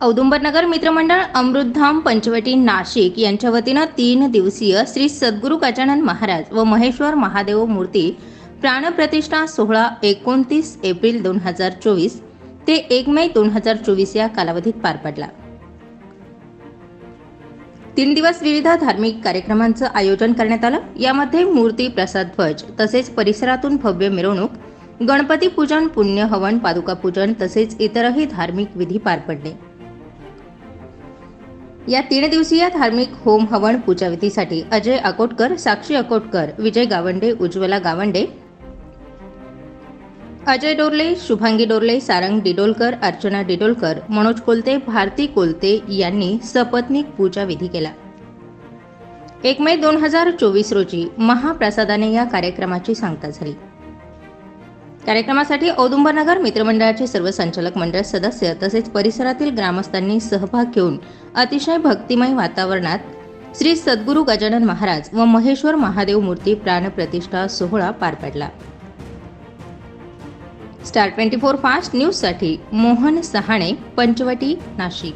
औदुंबरनगर मित्रमंडळ अमृतधाम पंचवटी नाशिक यांच्या वतीनं तीन दिवसीय श्री सद्गुरू गजानन महाराज व महेश्वर महादेव मूर्ती प्राणप्रतिष्ठा सोहळा एकोणतीस एप्रिल दोन हजार चोवीस ते एक मे दोन हजार चोवीस या कालावधीत पार पडला. तीन दिवस विविध धार्मिक कार्यक्रमांचं आयोजन करण्यात आलं. यामध्ये मूर्ती प्रसाद ध्वज तसेच परिसरातून भव्य मिरवणूक गणपती पूजन पुण्य हवन पादुका पूजन तसेच इतरही धार्मिक विधी पार पडले. या तीन दिवसीय धार्मिक होम हवन पूजाविधीसाठी अजय अकोटकर साक्षी अकोटकर विजय गावंडे उज्ज्वला गावंडे अजय डोरले शुभांगी डोरले सारंग डिडोलकर अर्चना डिडोलकर मनोज कोलते भारती कोलते यांनी सपत्नीक पूजाविधी केला. एक मे दोन हजार चोवीस रोजी महाप्रसादाने या कार्यक्रमाची सांगता झाली. कार्यक्रमासाठी औदुंबरनगर मित्रमंडळाचे सर्व संचालक मंडळ सदस्य तसेच परिसरातील ग्रामस्थांनी सहभाग घेऊन अतिशय भक्तिमय वातावरणात श्री सद्गुरू गजानन महाराज व महेश्वर महादेव मूर्ती प्राणप्रतिष्ठा सोहळा पार पडला. स्टार ट्वेंटी फोर फास्ट न्यूजसाठी मोहन सहाणे पंचवटी नाशिक.